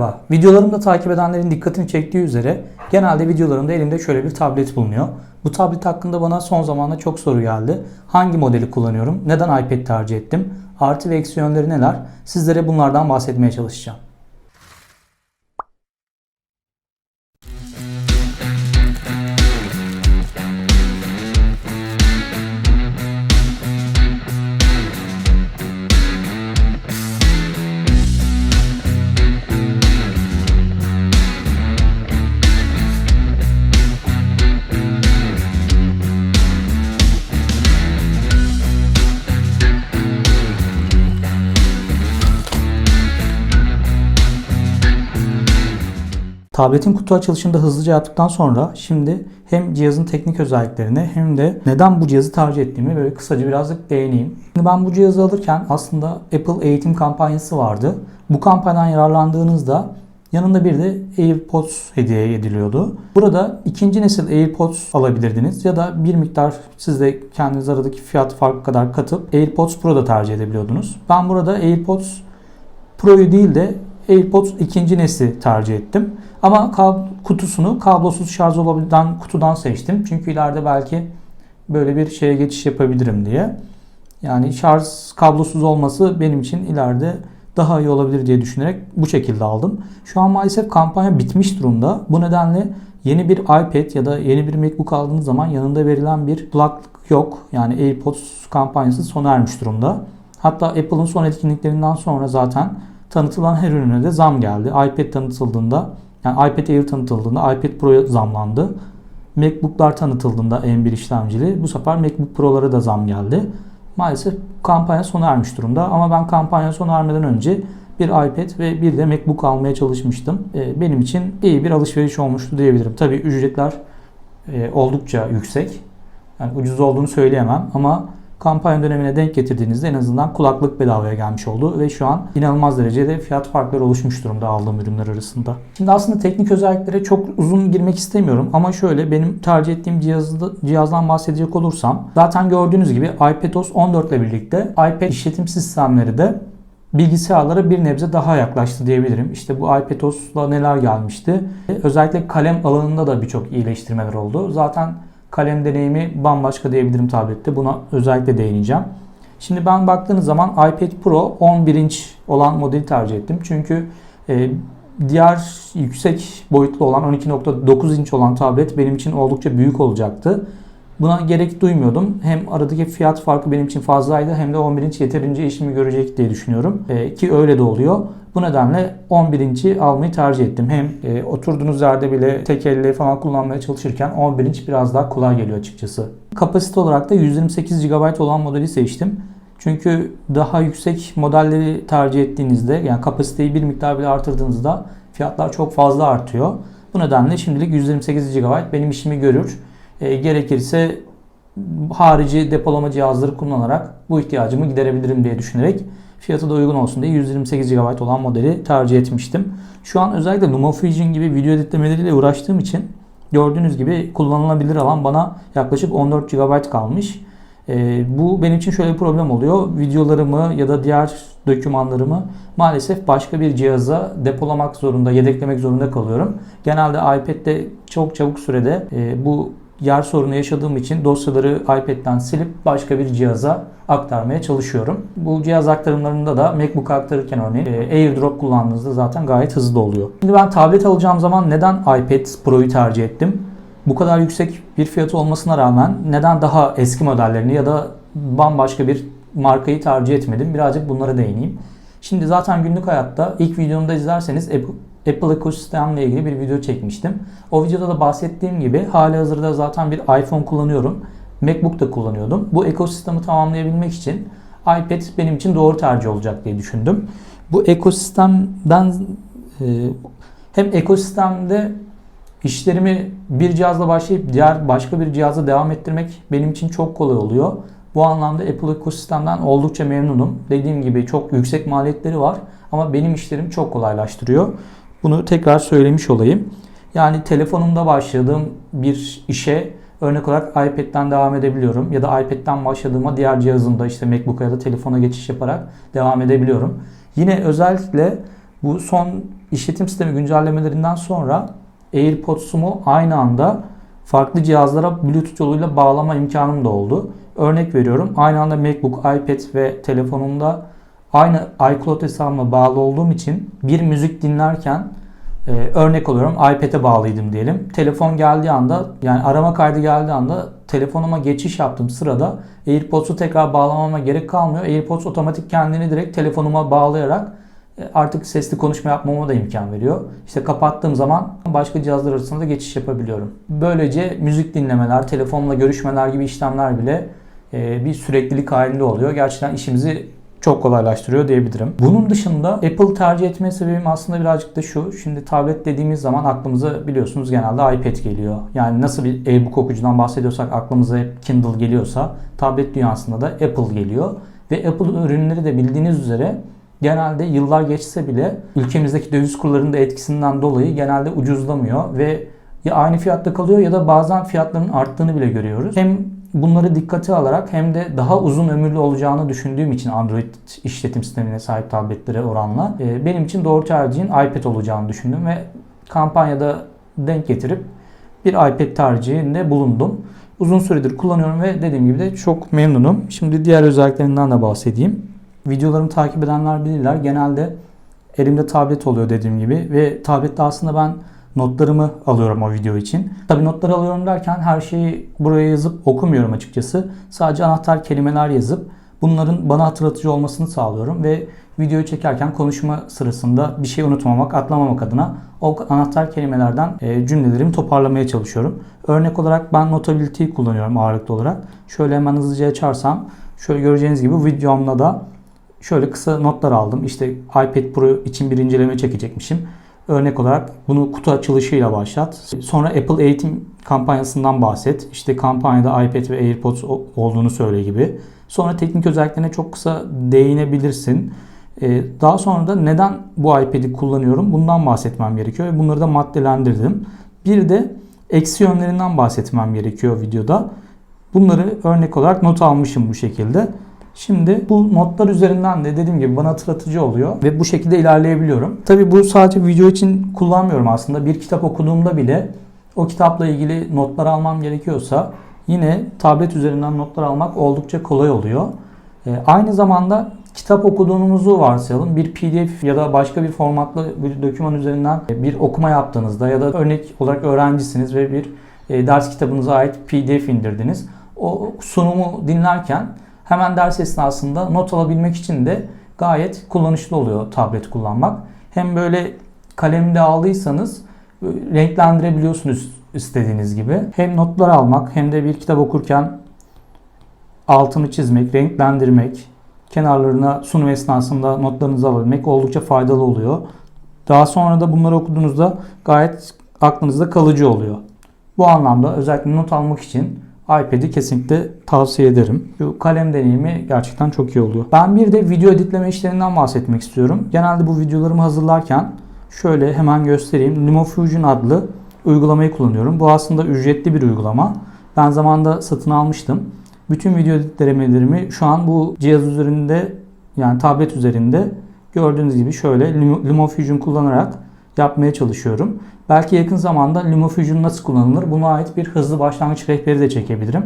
Merhaba. Videolarımda takip edenlerin dikkatini çektiği üzere genelde videolarımda elimde şöyle bir tablet bulunuyor. Bu tablet hakkında bana son zamanlarda çok soru geldi. Hangi modeli kullanıyorum? Neden iPad tercih ettim? Artı ve eksi yönleri neler? Sizlere bunlardan bahsetmeye çalışacağım. Tabletin kutu açılışında hızlıca yaptıktan sonra şimdi hem cihazın teknik özelliklerine hem de neden bu cihazı tercih ettiğimi böyle kısaca birazcık değineyim. Şimdi ben bu cihazı alırken aslında Apple eğitim kampanyası vardı. Bu kampanyadan yararlandığınızda yanında bir de AirPods hediye ediliyordu. Burada ikinci nesil AirPods alabilirdiniz ya da bir miktar siz de kendiniz aradaki fiyat farkı kadar katıp AirPods Pro da tercih edebiliyordunuz. Ben burada AirPods Pro'yu değil de AirPods ikinci nesli tercih ettim. Ama kutusunu kablosuz şarj olabilen kutudan seçtim. Çünkü ileride belki böyle bir şeye geçiş yapabilirim diye. Yani şarj kablosuz olması benim için ileride daha iyi olabilir diye düşünerek bu şekilde aldım. Şu an maalesef kampanya bitmiş durumda. Bu nedenle yeni bir iPad ya da yeni bir MacBook aldığınız zaman yanında verilen bir kulaklık yok. Yani AirPods kampanyası sona ermiş durumda. Hatta Apple'ın son etkinliklerinden sonra zaten tanıtılan her ürüne de zam geldi. iPad tanıtıldığında yani iPad Air tanıtıldığında iPad Pro'ya zamlandı. MacBook'lar tanıtıldığında M1 işlemcili bu sefer MacBook Pro'lara da zam geldi. Maalesef kampanya sona ermiş durumda ama ben kampanya sona ermeden önce bir iPad ve bir de MacBook almaya çalışmıştım. Ee, Benim için iyi bir alışveriş olmuştu diyebilirim. Tabii ücretler e, oldukça yüksek. Yani ucuz olduğunu söyleyemem ama kampanya dönemine denk getirdiğinizde en azından kulaklık bedavaya gelmiş oldu ve şu an inanılmaz derecede fiyat farkları oluşmuş durumda aldığım ürünler arasında. Şimdi aslında teknik özelliklere çok uzun girmek istemiyorum ama şöyle benim tercih ettiğim cihazda, cihazdan bahsedecek olursam zaten gördüğünüz gibi iPadOS 14 ile birlikte iPad işletim sistemleri de bilgisayarlara bir nebze daha yaklaştı diyebilirim. İşte bu iPadOS'la neler gelmişti. Özellikle kalem alanında da birçok iyileştirmeler oldu. Zaten kalem deneyimi bambaşka diyebilirim tablette. Buna özellikle değineceğim. Şimdi ben baktığınız zaman iPad Pro 11 inç olan modeli tercih ettim. Çünkü e, diğer yüksek boyutlu olan 12.9 inç olan tablet benim için oldukça büyük olacaktı. Buna gerek duymuyordum. Hem aradaki fiyat farkı benim için fazlaydı hem de 11 inç yeterince işimi görecek diye düşünüyorum. E, ki öyle de oluyor. Bu nedenle 11 inç'i almayı tercih ettim. Hem e, oturduğunuz yerde bile tek elle falan kullanmaya çalışırken 11 inç biraz daha kolay geliyor açıkçası. Kapasite olarak da 128 GB olan modeli seçtim. Çünkü daha yüksek modelleri tercih ettiğinizde yani kapasiteyi bir miktar bile artırdığınızda fiyatlar çok fazla artıyor. Bu nedenle şimdilik 128 GB benim işimi görür. E, gerekirse harici depolama cihazları kullanarak bu ihtiyacımı giderebilirim diye düşünerek fiyatı da uygun olsun diye 128 GB olan modeli tercih etmiştim. Şu an özellikle LumaFusion gibi video editlemeleriyle uğraştığım için gördüğünüz gibi kullanılabilir alan bana yaklaşık 14 GB kalmış. E, bu benim için şöyle bir problem oluyor. Videolarımı ya da diğer dokümanlarımı maalesef başka bir cihaza depolamak zorunda, yedeklemek zorunda kalıyorum. Genelde iPad'de çok çabuk sürede e, bu yer sorunu yaşadığım için dosyaları iPad'den silip başka bir cihaza aktarmaya çalışıyorum. Bu cihaz aktarımlarında da MacBook aktarırken örneğin e, AirDrop kullandığınızda zaten gayet hızlı oluyor. Şimdi ben tablet alacağım zaman neden iPad Pro'yu tercih ettim? Bu kadar yüksek bir fiyatı olmasına rağmen neden daha eski modellerini ya da bambaşka bir markayı tercih etmedim? Birazcık bunlara değineyim. Şimdi zaten günlük hayatta ilk videomda izlerseniz Apple Apple ekosistemle ilgili bir video çekmiştim. O videoda da bahsettiğim gibi hali hazırda zaten bir iPhone kullanıyorum. MacBook da kullanıyordum. Bu ekosistemi tamamlayabilmek için iPad benim için doğru tercih olacak diye düşündüm. Bu ekosistemden e, hem ekosistemde işlerimi bir cihazla başlayıp diğer başka bir cihaza devam ettirmek benim için çok kolay oluyor. Bu anlamda Apple ekosistemden oldukça memnunum. Dediğim gibi çok yüksek maliyetleri var ama benim işlerimi çok kolaylaştırıyor. Bunu tekrar söylemiş olayım. Yani telefonumda başladığım bir işe örnek olarak iPad'den devam edebiliyorum. Ya da iPad'den başladığıma diğer cihazımda işte MacBook'a ya da telefona geçiş yaparak devam edebiliyorum. Yine özellikle bu son işletim sistemi güncellemelerinden sonra AirPods'umu aynı anda farklı cihazlara Bluetooth yoluyla bağlama imkanım da oldu. Örnek veriyorum aynı anda MacBook, iPad ve telefonumda aynı iCloud hesabıma bağlı olduğum için bir müzik dinlerken e, örnek oluyorum iPad'e bağlıydım diyelim. Telefon geldiği anda yani arama kaydı geldiği anda telefonuma geçiş yaptığım sırada AirPods'u tekrar bağlamama gerek kalmıyor. AirPods otomatik kendini direkt telefonuma bağlayarak e, artık sesli konuşma yapmama da imkan veriyor. İşte kapattığım zaman başka cihazlar arasında da geçiş yapabiliyorum. Böylece müzik dinlemeler, telefonla görüşmeler gibi işlemler bile e, bir süreklilik halinde oluyor. Gerçekten işimizi çok kolaylaştırıyor diyebilirim. Bunun dışında Apple tercih etme sebebim aslında birazcık da şu. Şimdi tablet dediğimiz zaman aklımıza biliyorsunuz genelde iPad geliyor. Yani nasıl bir e-book okuyucudan bahsediyorsak aklımıza hep Kindle geliyorsa tablet dünyasında da Apple geliyor. Ve Apple ürünleri de bildiğiniz üzere genelde yıllar geçse bile ülkemizdeki döviz kurlarının da etkisinden dolayı genelde ucuzlamıyor ve ya aynı fiyatta kalıyor ya da bazen fiyatların arttığını bile görüyoruz. Hem bunları dikkate alarak hem de daha uzun ömürlü olacağını düşündüğüm için Android işletim sistemine sahip tabletlere oranla e, benim için doğru tercihin iPad olacağını düşündüm ve kampanyada denk getirip bir iPad tercihinde bulundum. Uzun süredir kullanıyorum ve dediğim gibi de çok memnunum. Şimdi diğer özelliklerinden de bahsedeyim. Videolarımı takip edenler bilirler. Genelde elimde tablet oluyor dediğim gibi ve tablette aslında ben notlarımı alıyorum o video için. Tabii notları alıyorum derken her şeyi buraya yazıp okumuyorum açıkçası. Sadece anahtar kelimeler yazıp bunların bana hatırlatıcı olmasını sağlıyorum ve videoyu çekerken konuşma sırasında bir şey unutmamak, atlamamak adına o anahtar kelimelerden e, cümlelerimi toparlamaya çalışıyorum. Örnek olarak ben Notability'yi kullanıyorum ağırlıklı olarak. Şöyle hemen hızlıca açarsam şöyle göreceğiniz gibi videomda da şöyle kısa notlar aldım. İşte iPad Pro için bir inceleme çekecekmişim. Örnek olarak bunu kutu açılışıyla başlat. Sonra Apple eğitim kampanyasından bahset. İşte kampanyada iPad ve AirPods olduğunu söyle gibi. Sonra teknik özelliklerine çok kısa değinebilirsin. Ee, daha sonra da neden bu iPad'i kullanıyorum bundan bahsetmem gerekiyor ve bunları da maddelendirdim. Bir de eksi yönlerinden bahsetmem gerekiyor videoda. Bunları örnek olarak not almışım bu şekilde. Şimdi bu notlar üzerinden de dediğim gibi bana hatırlatıcı oluyor ve bu şekilde ilerleyebiliyorum. Tabi bu sadece video için kullanmıyorum aslında. Bir kitap okuduğumda bile o kitapla ilgili notlar almam gerekiyorsa yine tablet üzerinden notlar almak oldukça kolay oluyor. Ee, aynı zamanda kitap okuduğunuzu varsayalım. Bir PDF ya da başka bir formatlı bir doküman üzerinden bir okuma yaptığınızda ya da örnek olarak öğrencisiniz ve bir e, ders kitabınıza ait PDF indirdiniz. O sunumu dinlerken hemen ders esnasında not alabilmek için de gayet kullanışlı oluyor tablet kullanmak. Hem böyle kalemde aldıysanız renklendirebiliyorsunuz istediğiniz gibi. Hem notlar almak hem de bir kitap okurken altını çizmek, renklendirmek, kenarlarına sunum esnasında notlarınızı alabilmek oldukça faydalı oluyor. Daha sonra da bunları okuduğunuzda gayet aklınızda kalıcı oluyor. Bu anlamda özellikle not almak için iPad'i kesinlikle tavsiye ederim. Şu kalem deneyimi gerçekten çok iyi oluyor. Ben bir de video editleme işlerinden bahsetmek istiyorum. Genelde bu videolarımı hazırlarken şöyle hemen göstereyim. LumaFusion adlı uygulamayı kullanıyorum. Bu aslında ücretli bir uygulama. Ben zamanında satın almıştım. Bütün video editlemelerimi şu an bu cihaz üzerinde yani tablet üzerinde gördüğünüz gibi şöyle LumaFusion kullanarak yapmaya çalışıyorum. Belki yakın zamanda LumaFusion nasıl kullanılır buna ait bir hızlı başlangıç rehberi de çekebilirim.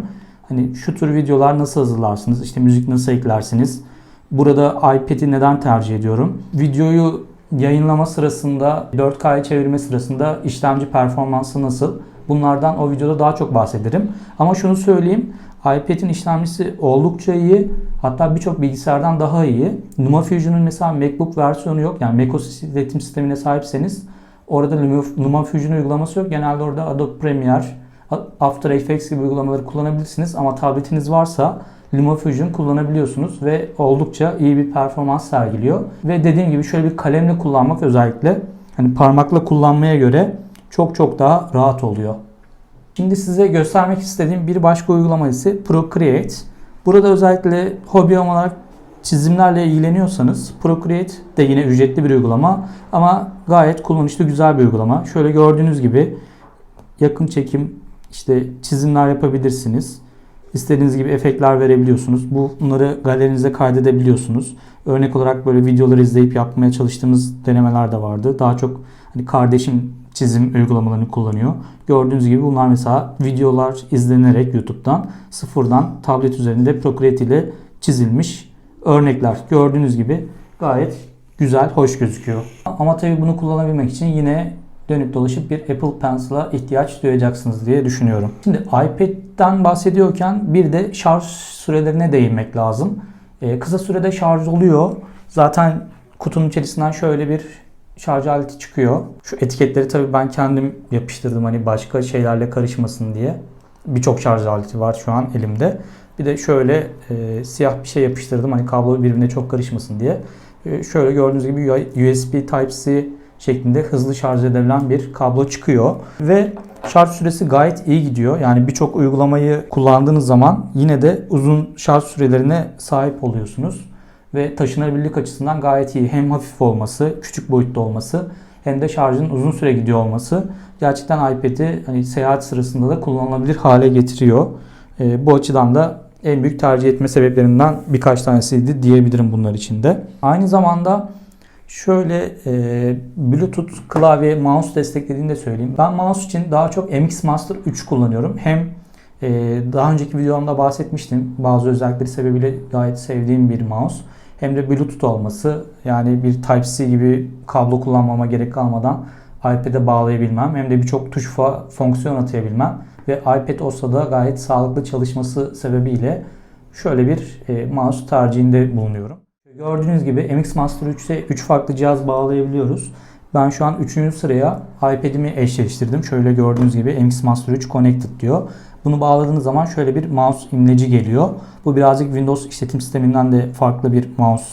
Hani şu tür videolar nasıl hazırlarsınız, işte müzik nasıl eklersiniz, burada iPad'i neden tercih ediyorum, videoyu yayınlama sırasında, 4K'ya çevirme sırasında işlemci performansı nasıl, bunlardan o videoda daha çok bahsederim. Ama şunu söyleyeyim, iPad'in işlemcisi oldukça iyi. Hatta birçok bilgisayardan daha iyi. LumaFusion'un mesela MacBook versiyonu yok. Yani macOS iletim sistemine sahipseniz orada LumaFusion uygulaması yok. Genelde orada Adobe Premiere, After Effects gibi uygulamaları kullanabilirsiniz. Ama tabletiniz varsa LumaFusion kullanabiliyorsunuz ve oldukça iyi bir performans sergiliyor. Ve dediğim gibi şöyle bir kalemle kullanmak özellikle hani parmakla kullanmaya göre çok çok daha rahat oluyor. Şimdi size göstermek istediğim bir başka uygulama ise Procreate. Burada özellikle hobi olarak çizimlerle ilgileniyorsanız Procreate de yine ücretli bir uygulama ama gayet kullanışlı güzel bir uygulama. Şöyle gördüğünüz gibi yakın çekim işte çizimler yapabilirsiniz. İstediğiniz gibi efektler verebiliyorsunuz. Bunları galerinize kaydedebiliyorsunuz. Örnek olarak böyle videoları izleyip yapmaya çalıştığımız denemeler de vardı. Daha çok hani kardeşim çizim uygulamalarını kullanıyor. Gördüğünüz gibi bunlar mesela videolar izlenerek YouTube'dan sıfırdan tablet üzerinde Procreate ile çizilmiş örnekler. Gördüğünüz gibi gayet güzel, hoş gözüküyor. Ama tabii bunu kullanabilmek için yine dönüp dolaşıp bir Apple Pencil'a ihtiyaç duyacaksınız diye düşünüyorum. Şimdi iPad'den bahsediyorken bir de şarj sürelerine değinmek lazım. Ee, kısa sürede şarj oluyor. Zaten kutunun içerisinden şöyle bir şarj aleti çıkıyor. Şu etiketleri tabii ben kendim yapıştırdım hani başka şeylerle karışmasın diye. Birçok şarj aleti var şu an elimde. Bir de şöyle e, siyah bir şey yapıştırdım hani kablo birbirine çok karışmasın diye. E, şöyle gördüğünüz gibi USB Type-C şeklinde hızlı şarj edebilen bir kablo çıkıyor. Ve şarj süresi gayet iyi gidiyor. Yani birçok uygulamayı kullandığınız zaman yine de uzun şarj sürelerine sahip oluyorsunuz. Ve taşınabilirlik açısından gayet iyi. Hem hafif olması, küçük boyutta olması hem de şarjın uzun süre gidiyor olması gerçekten iPad'i hani seyahat sırasında da kullanılabilir hale getiriyor. E, bu açıdan da en büyük tercih etme sebeplerinden birkaç tanesiydi diyebilirim bunlar içinde. Aynı zamanda şöyle e, Bluetooth klavye mouse desteklediğini de söyleyeyim. Ben mouse için daha çok MX Master 3 kullanıyorum. Hem e, daha önceki videomda bahsetmiştim. Bazı özellikleri sebebiyle gayet sevdiğim bir mouse. Hem de Bluetooth olması yani bir Type-C gibi kablo kullanmama gerek kalmadan iPad'e bağlayabilmem. Hem de birçok tuş fonksiyon atayabilmem ve iPad olsa da gayet sağlıklı çalışması sebebiyle şöyle bir e, mouse tercihinde bulunuyorum. Gördüğünüz gibi MX Master 3'te 3 farklı cihaz bağlayabiliyoruz. Ben şu an 3. sıraya iPad'imi eşleştirdim. Şöyle gördüğünüz gibi MX Master 3 Connected diyor. Bunu bağladığınız zaman şöyle bir mouse imleci geliyor. Bu birazcık Windows işletim sisteminden de farklı bir mouse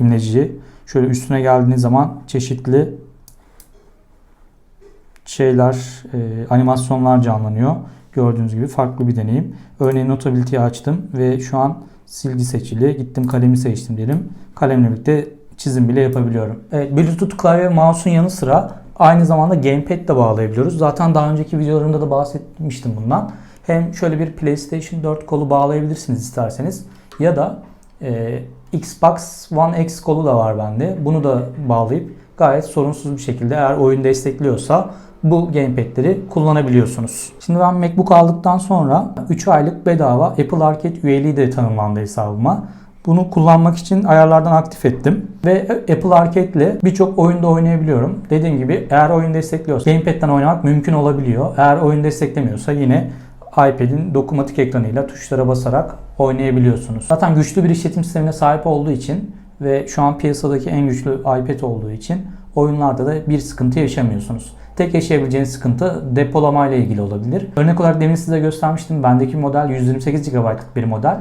imleci. Şöyle üstüne geldiğiniz zaman çeşitli şeyler, e, animasyonlar canlanıyor. Gördüğünüz gibi farklı bir deneyim. Örneğin Notability'yi açtım ve şu an silgi seçili. Gittim kalemi seçtim diyelim. Kalemle birlikte çizim bile yapabiliyorum. Evet, Bluetooth klavye mouse'un yanı sıra aynı zamanda gamepad de bağlayabiliyoruz. Zaten daha önceki videolarımda da bahsetmiştim bundan. Hem şöyle bir PlayStation 4 kolu bağlayabilirsiniz isterseniz ya da e, Xbox One X kolu da var bende. Bunu da bağlayıp gayet sorunsuz bir şekilde eğer oyun destekliyorsa bu gamepad'leri kullanabiliyorsunuz. Şimdi ben MacBook aldıktan sonra 3 aylık bedava Apple Arcade üyeliği de tanımlandı hesabıma. Bunu kullanmak için ayarlardan aktif ettim. Ve Apple Arcade ile birçok oyunda oynayabiliyorum. Dediğim gibi eğer oyun destekliyorsa Gamepad'den oynamak mümkün olabiliyor. Eğer oyun desteklemiyorsa yine iPad'in dokunmatik ekranıyla tuşlara basarak oynayabiliyorsunuz. Zaten güçlü bir işletim sistemine sahip olduğu için ve şu an piyasadaki en güçlü iPad olduğu için oyunlarda da bir sıkıntı yaşamıyorsunuz. Tek yaşayabileceğiniz sıkıntı depolama ile ilgili olabilir. Örnek olarak demin size göstermiştim. Bendeki model 128 GB'lık bir model.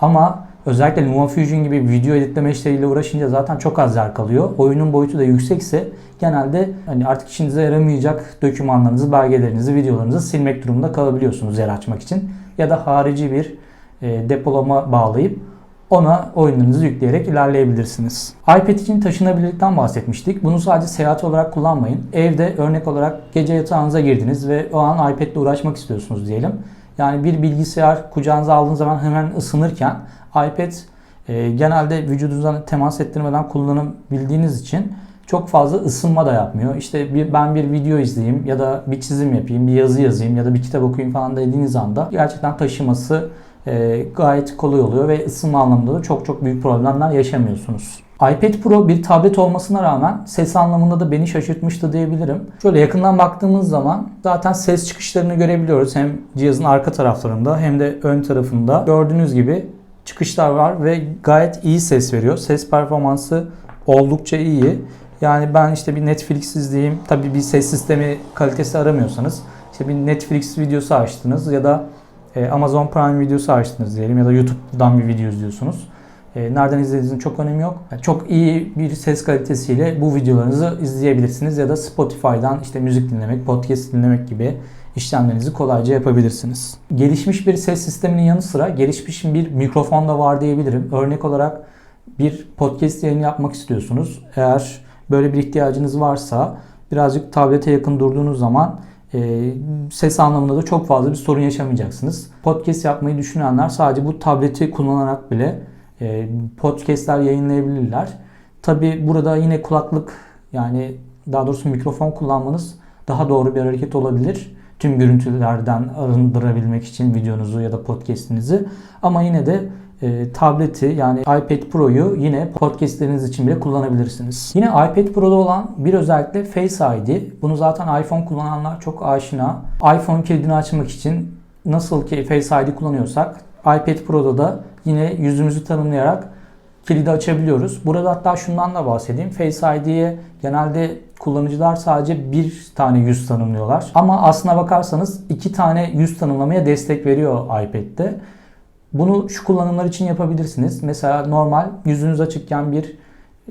Ama özellikle LumaFusion gibi video editleme işleriyle uğraşınca zaten çok az yer kalıyor. Oyunun boyutu da yüksekse genelde hani artık işinize yaramayacak dokümanlarınızı, belgelerinizi, videolarınızı silmek durumunda kalabiliyorsunuz yer açmak için. Ya da harici bir e, depolama bağlayıp ona oyunlarınızı yükleyerek ilerleyebilirsiniz. iPad için taşınabilirlikten bahsetmiştik. Bunu sadece seyahat olarak kullanmayın. Evde örnek olarak gece yatağınıza girdiniz ve o an iPad ile uğraşmak istiyorsunuz diyelim. Yani bir bilgisayar kucağınıza aldığınız zaman hemen ısınırken iPad e, genelde vücudunuzdan temas ettirmeden kullanabildiğiniz için çok fazla ısınma da yapmıyor. İşte bir, ben bir video izleyeyim ya da bir çizim yapayım, bir yazı yazayım ya da bir kitap okuyayım falan dediğiniz anda gerçekten taşıması e, gayet kolay oluyor ve ısınma anlamında da çok çok büyük problemler yaşamıyorsunuz. iPad Pro bir tablet olmasına rağmen ses anlamında da beni şaşırtmıştı diyebilirim. Şöyle yakından baktığımız zaman zaten ses çıkışlarını görebiliyoruz. Hem cihazın arka taraflarında hem de ön tarafında. Gördüğünüz gibi çıkışlar var ve gayet iyi ses veriyor. Ses performansı oldukça iyi. Yani ben işte bir Netflix izleyeyim. Tabii bir ses sistemi kalitesi aramıyorsanız işte bir Netflix videosu açtınız ya da e, Amazon Prime videosu açtınız diyelim ya da YouTube'dan bir video izliyorsunuz. E, nereden izlediğinizin çok önemi yok. çok iyi bir ses kalitesiyle bu videolarınızı izleyebilirsiniz ya da Spotify'dan işte müzik dinlemek, podcast dinlemek gibi işlemlerinizi kolayca yapabilirsiniz. Gelişmiş bir ses sisteminin yanı sıra gelişmiş bir mikrofon da var diyebilirim. Örnek olarak bir podcast yayını yapmak istiyorsunuz. Eğer böyle bir ihtiyacınız varsa birazcık tablete yakın durduğunuz zaman e, ses anlamında da çok fazla bir sorun yaşamayacaksınız. Podcast yapmayı düşünenler sadece bu tableti kullanarak bile e, podcastler yayınlayabilirler. Tabi burada yine kulaklık yani daha doğrusu mikrofon kullanmanız daha doğru bir hareket olabilir. Tüm görüntülerden arındırabilmek için videonuzu ya da podcast'inizi. Ama yine de e, tableti yani iPad Pro'yu yine podcastleriniz için bile kullanabilirsiniz. Yine iPad Pro'da olan bir özellikle Face ID. Bunu zaten iPhone kullananlar çok aşina. iPhone kilidini açmak için nasıl ki Face ID kullanıyorsak iPad Pro'da da yine yüzümüzü tanımlayarak kilidi açabiliyoruz. Burada hatta şundan da bahsedeyim. Face ID'ye genelde kullanıcılar sadece bir tane yüz tanımlıyorlar. Ama aslına bakarsanız iki tane yüz tanımlamaya destek veriyor iPad'de. Bunu şu kullanımlar için yapabilirsiniz. Mesela normal yüzünüz açıkken bir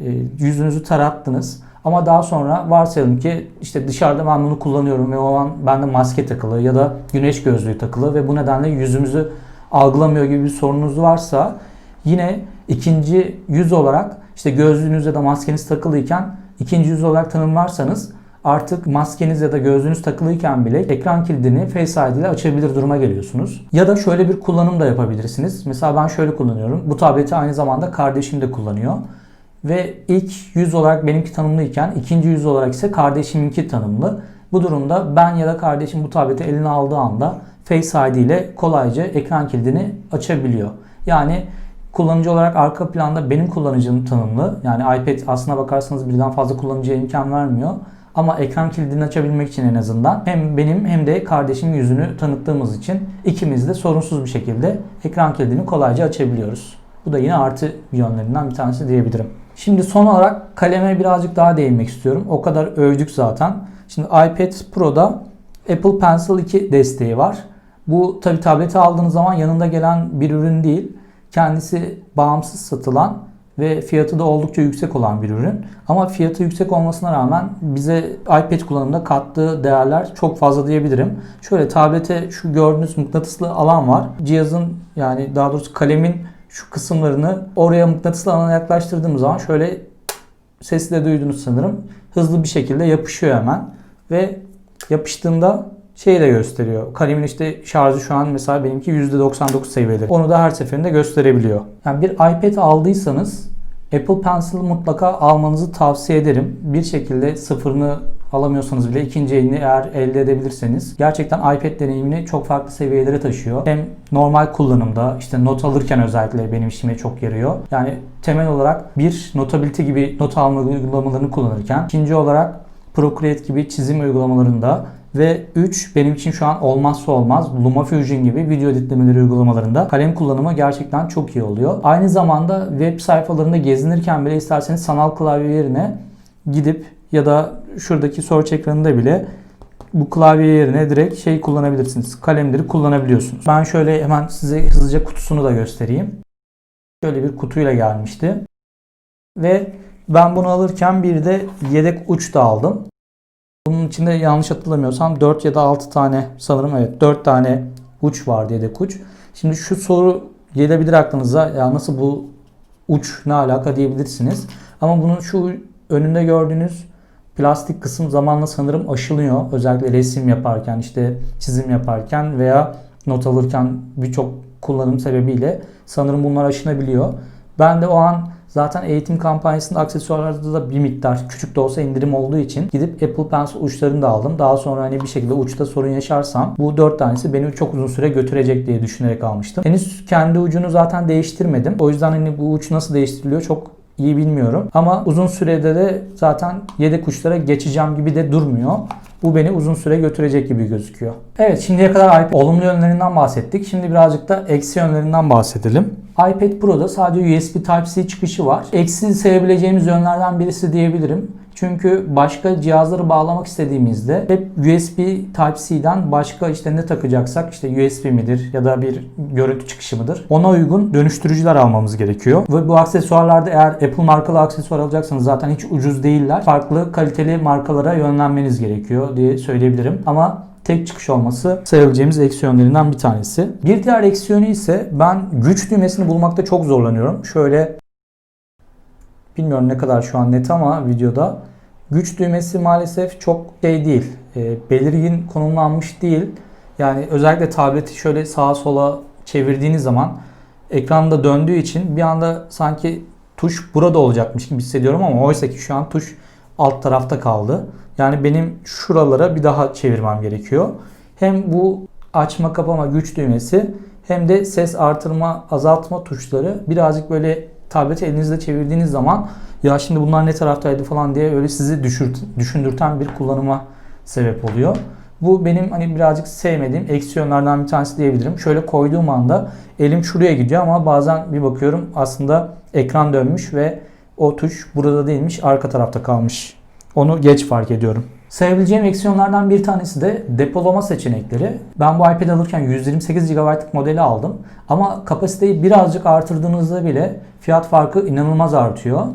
e, yüzünüzü tarattınız. Ama daha sonra varsayalım ki işte dışarıda ben bunu kullanıyorum ve o an bende maske takılı ya da güneş gözlüğü takılı ve bu nedenle yüzümüzü algılamıyor gibi bir sorunuz varsa yine ikinci yüz olarak işte gözlüğünüz ya da maskeniz takılıyken ikinci yüz olarak tanımlarsanız artık maskeniz ya da gözlüğünüz takılıyken bile ekran kilidini Face ID ile açabilir duruma geliyorsunuz. Ya da şöyle bir kullanım da yapabilirsiniz. Mesela ben şöyle kullanıyorum. Bu tableti aynı zamanda kardeşim de kullanıyor. Ve ilk yüz olarak benimki tanımlıyken ikinci yüz olarak ise kardeşiminki tanımlı. Bu durumda ben ya da kardeşim bu tableti eline aldığı anda Face ID ile kolayca ekran kilidini açabiliyor. Yani kullanıcı olarak arka planda benim kullanıcım tanımlı. Yani iPad aslına bakarsanız birden fazla kullanıcıya imkan vermiyor. Ama ekran kilidini açabilmek için en azından hem benim hem de kardeşim yüzünü tanıttığımız için ikimiz de sorunsuz bir şekilde ekran kilidini kolayca açabiliyoruz. Bu da yine artı yönlerinden bir tanesi diyebilirim. Şimdi son olarak kaleme birazcık daha değinmek istiyorum. O kadar övdük zaten. Şimdi iPad Pro'da Apple Pencil 2 desteği var. Bu tabi tableti aldığınız zaman yanında gelen bir ürün değil. Kendisi bağımsız satılan ve fiyatı da oldukça yüksek olan bir ürün. Ama fiyatı yüksek olmasına rağmen bize iPad kullanımında kattığı değerler çok fazla diyebilirim. Şöyle tablete şu gördüğünüz mıknatıslı alan var. Cihazın yani daha doğrusu kalemin şu kısımlarını oraya mıknatıslı alana yaklaştırdığım zaman şöyle sesli de duydunuz sanırım. Hızlı bir şekilde yapışıyor hemen ve yapıştığında şeyi de gösteriyor. Kalemin işte şarjı şu an mesela benimki %99 seviyede. Onu da her seferinde gösterebiliyor. Yani bir iPad aldıysanız Apple Pencil mutlaka almanızı tavsiye ederim. Bir şekilde sıfırını alamıyorsanız bile ikinci elini eğer elde edebilirseniz gerçekten iPad deneyimini çok farklı seviyelere taşıyor. Hem normal kullanımda işte not alırken özellikle benim işime çok yarıyor. Yani temel olarak bir Notability gibi not alma uygulamalarını kullanırken ikinci olarak Procreate gibi çizim uygulamalarında ve 3 benim için şu an olmazsa olmaz LumaFusion gibi video editlemeleri uygulamalarında kalem kullanımı gerçekten çok iyi oluyor. Aynı zamanda web sayfalarında gezinirken bile isterseniz sanal klavye yerine gidip ya da şuradaki search ekranında bile bu klavye yerine direkt şey kullanabilirsiniz. Kalemleri kullanabiliyorsunuz. Ben şöyle hemen size hızlıca kutusunu da göstereyim. Şöyle bir kutuyla gelmişti. Ve ben bunu alırken bir de yedek uç da aldım. Bunun içinde yanlış hatırlamıyorsam 4 ya da 6 tane sanırım evet 4 tane uç vardı yedek uç. Şimdi şu soru gelebilir aklınıza ya nasıl bu uç ne alaka diyebilirsiniz. Ama bunun şu önünde gördüğünüz plastik kısım zamanla sanırım aşılıyor. Özellikle resim yaparken işte çizim yaparken veya not alırken birçok kullanım sebebiyle sanırım bunlar aşınabiliyor. Ben de o an Zaten eğitim kampanyasında aksesuarlarda da bir miktar küçük de olsa indirim olduğu için gidip Apple Pencil uçlarını da aldım. Daha sonra hani bir şekilde uçta sorun yaşarsam bu 4 tanesi beni çok uzun süre götürecek diye düşünerek almıştım. Henüz kendi ucunu zaten değiştirmedim. O yüzden hani bu uç nasıl değiştiriliyor çok iyi bilmiyorum. Ama uzun sürede de zaten yedek uçlara geçeceğim gibi de durmuyor. Bu beni uzun süre götürecek gibi gözüküyor. Evet şimdiye kadar iPad olumlu yönlerinden bahsettik. Şimdi birazcık da eksi yönlerinden bahsedelim. iPad Pro'da sadece USB Type-C çıkışı var. Eksi sayabileceğimiz yönlerden birisi diyebilirim. Çünkü başka cihazları bağlamak istediğimizde hep USB Type-C'den başka işte ne takacaksak işte USB midir ya da bir görüntü çıkışı mıdır ona uygun dönüştürücüler almamız gerekiyor. Ve bu aksesuarlarda eğer Apple markalı aksesuar alacaksanız zaten hiç ucuz değiller. Farklı kaliteli markalara yönlenmeniz gerekiyor diye söyleyebilirim. Ama tek çıkış olması sayabileceğimiz eksi yönlerinden bir tanesi. Bir diğer eksi yönü ise ben güç düğmesini bulmakta çok zorlanıyorum. Şöyle bilmiyorum ne kadar şu an net ama videoda güç düğmesi maalesef çok şey değil. E, belirgin konumlanmış değil. Yani özellikle tableti şöyle sağa sola çevirdiğiniz zaman ekranda döndüğü için bir anda sanki tuş burada olacakmış gibi hissediyorum ama oysa ki şu an tuş alt tarafta kaldı. Yani benim şuralara bir daha çevirmem gerekiyor. Hem bu açma kapama güç düğmesi hem de ses artırma azaltma tuşları birazcık böyle tableti elinizde çevirdiğiniz zaman ya şimdi bunlar ne taraftaydı falan diye öyle sizi düşürt, düşündürten bir kullanıma sebep oluyor. Bu benim hani birazcık sevmediğim eksi bir tanesi diyebilirim. Şöyle koyduğum anda elim şuraya gidiyor ama bazen bir bakıyorum aslında ekran dönmüş ve o tuş burada değilmiş arka tarafta kalmış. Onu geç fark ediyorum. Sayabileceğim eksiyonlardan bir tanesi de depolama seçenekleri. Ben bu iPad alırken 128 GB'lık modeli aldım. Ama kapasiteyi birazcık artırdığınızda bile fiyat farkı inanılmaz artıyor.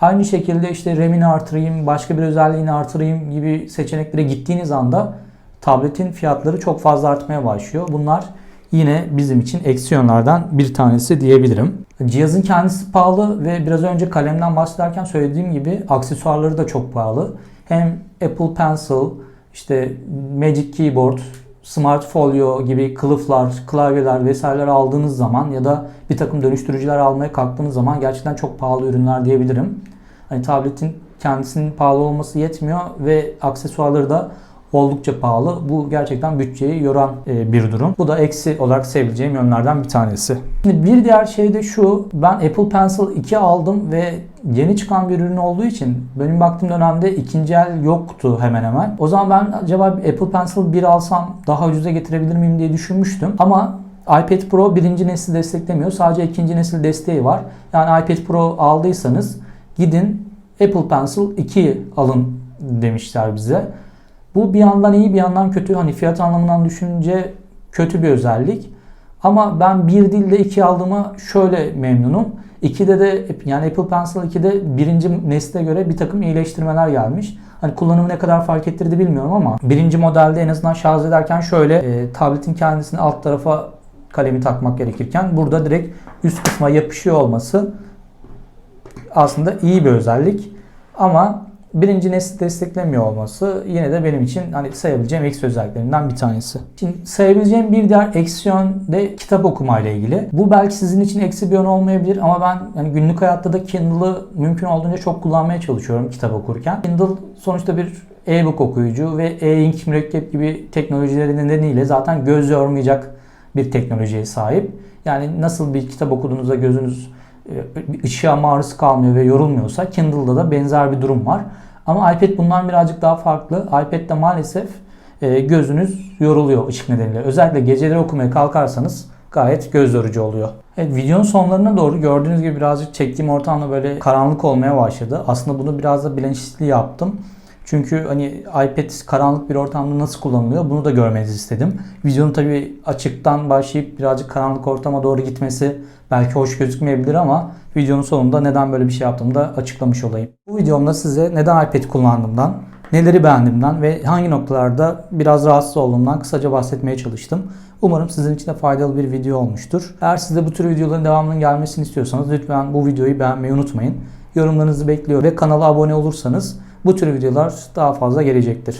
Aynı şekilde işte RAM'ini artırayım, başka bir özelliğini artırayım gibi seçeneklere gittiğiniz anda tabletin fiyatları çok fazla artmaya başlıyor. Bunlar yine bizim için eksi yönlerden bir tanesi diyebilirim. Cihazın kendisi pahalı ve biraz önce kalemden bahsederken söylediğim gibi aksesuarları da çok pahalı. Hem Apple Pencil, işte Magic Keyboard, Smart Folio gibi kılıflar, klavyeler vesaireler aldığınız zaman ya da bir takım dönüştürücüler almaya kalktığınız zaman gerçekten çok pahalı ürünler diyebilirim. Hani tabletin kendisinin pahalı olması yetmiyor ve aksesuarları da oldukça pahalı. Bu gerçekten bütçeyi yoran e, bir durum. Bu da eksi olarak sevebileceğim yönlerden bir tanesi. Şimdi bir diğer şey de şu. Ben Apple Pencil 2 aldım ve yeni çıkan bir ürün olduğu için benim baktığım dönemde ikinci el yoktu hemen hemen. O zaman ben acaba Apple Pencil 1 alsam daha ucuza getirebilir miyim diye düşünmüştüm. Ama iPad Pro birinci nesil desteklemiyor. Sadece ikinci nesil desteği var. Yani iPad Pro aldıysanız gidin Apple Pencil 2 alın demişler bize. Bu bir yandan iyi bir yandan kötü. Hani fiyat anlamından düşününce kötü bir özellik. Ama ben bir dilde iki aldığıma şöyle memnunum. 2'de de yani Apple Pencil 2'de birinci nesle göre bir takım iyileştirmeler gelmiş. Hani kullanımı ne kadar fark ettirdi bilmiyorum ama birinci modelde en azından şarj ederken şöyle e, tabletin kendisini alt tarafa kalemi takmak gerekirken burada direkt üst kısma yapışıyor olması aslında iyi bir özellik. Ama birinci nesli desteklemiyor olması yine de benim için hani sayabileceğim eksi özelliklerinden bir tanesi. Şimdi sayabileceğim bir diğer eksi yön de kitap okuma ile ilgili. Bu belki sizin için eksi bir yön olmayabilir ama ben yani günlük hayatta da Kindle'ı mümkün olduğunca çok kullanmaya çalışıyorum kitap okurken. Kindle sonuçta bir e-book okuyucu ve e-ink mürekkep gibi teknolojileri nedeniyle zaten göz yormayacak bir teknolojiye sahip. Yani nasıl bir kitap okuduğunuzda gözünüz ışığa maruz kalmıyor ve yorulmuyorsa Kindle'da da benzer bir durum var. Ama iPad bundan birazcık daha farklı. iPad'de maalesef e, gözünüz yoruluyor ışık nedeniyle. Özellikle geceleri okumaya kalkarsanız gayet göz yorucu oluyor. Evet videonun sonlarına doğru gördüğünüz gibi birazcık çektiğim ortamda böyle karanlık olmaya başladı. Aslında bunu biraz da bilinçli yaptım. Çünkü hani iPad karanlık bir ortamda nasıl kullanılıyor bunu da görmenizi istedim. Videonun tabi açıktan başlayıp birazcık karanlık ortama doğru gitmesi belki hoş gözükmeyebilir ama videonun sonunda neden böyle bir şey yaptığımı da açıklamış olayım. Bu videomda size neden iPad kullandığımdan, neleri beğendiğimden ve hangi noktalarda biraz rahatsız olduğumdan kısaca bahsetmeye çalıştım. Umarım sizin için de faydalı bir video olmuştur. Eğer siz de bu tür videoların devamının gelmesini istiyorsanız lütfen bu videoyu beğenmeyi unutmayın. Yorumlarınızı bekliyorum ve kanala abone olursanız bu tür videolar daha fazla gelecektir.